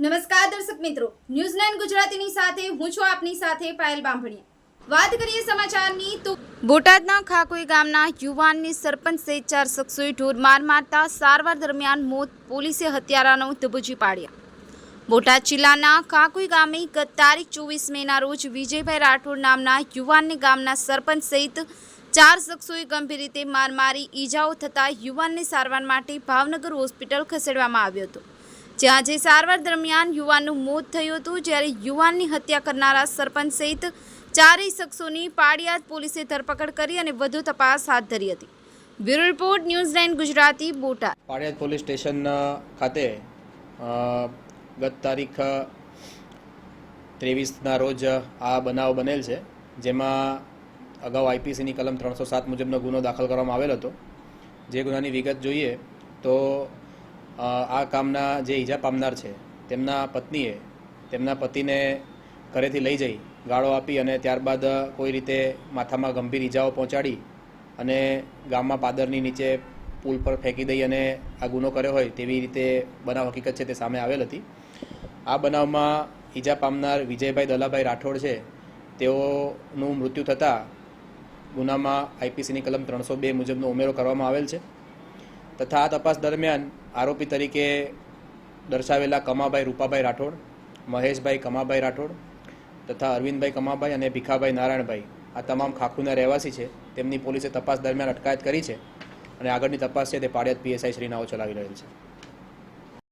નમસ્કાર દર્શક મિત્રો. ન્યૂઝ નાઇન ગુજરાતીની સાથે, હું છું આપની સાથે પાયલ બાંભણી વાત કરીએ સમાચારની તો બોટાદના ખાકોઈ ગામના યુવાનની સરપંચ સહિત ચાર શખ્સોએ ઢોર માર મારતા સારવાર દરમિયાન મોત પોલીસે હત્યારાનો ધબૂજી પાડ્યા. બોટાદ જિલ્લાના ખાકોઈ ગામે ગત તારીખ ચોવીસ મેના રોજ વિજયભાઈ રાઠોડ નામના યુવાનને ગામના સરપંચ સહિત ચાર શખ્સોએ ગંભીર રીતે માર મારી ઈજાઓ થતાં યુવાનને સારવાર માટે ભાવનગર હોસ્પિટલ ખસેડવામાં આવ્યો હતો. જે સારવાર દરમિયાન યુવાનનું મોત થયું હતું, જ્યારે યુવાનની હત્યા કરનારા સરપંચ સહિત ચારેય શખ્સોની પાડિયાદ પોલીસે ધરપકડ કરી અને વધુ તપાસ હાથ ધરી હતી. Bureau report, news nine Gujarati, Botad. Padiyad police station ખાતે ગત તારીખ ત્રેવીસના રોજ આ બનાવ બનેલ છે, જેમાં અગાઉ આઈપીસીની કલમ ત્રણસો સાત મુજબનો ગુનો દાખલ કરવામાં આવેલ હતો. જે ગુનાની વિગત જોઈએ તો આ કામના જે ઈજા પામનાર છે, તેમના પત્નીએ, તેમના પતિને ઘરેથી લઈ જઈ, ગાળો આપી અને ત્યારબાદ કોઈ રીતે માથામાં ગંભીર ઈજાઓ પહોંચાડી અને ગામમાં પાદરની નીચે પુલ પર ફેંકી દઈ અને આ ગુનો કર્યો હોય તેવી રીતે બનાવ હકીકત છે તે સામે આવેલ હતી. આ બનાવમાં ઈજા પામનાર વિજયભાઈ દલાભાઈ રાઠોડ છે. તેઓનું મૃત્યુ થતાં ગુનામાં આઈપીસીની કલમ ત્રણસો બે મુજબનો ઉમેરો કરવામાં આવેલ છે. તથા આ તપાસ દરમિયાન આરોપી તરીકે દર્શાવેલા કમાભાઈ રૂપાભાઈ રાઠોડ, મહેશભાઈ કમાભાઈ રાઠોડ તથા અરવિંદભાઈ કમાભાઈ અને ભીખાભાઈ નારાયણભાઈ, આ તમામ ખાખુના રહેવાસી છે. તેમની પોલીસે તપાસ દરમિયાન અટકાયત કરી છે અને આગળની તપાસ છે તે પાડિયાદ પીએસઆઈ શ્રી નાઓ ચલાવી રહેલ છે.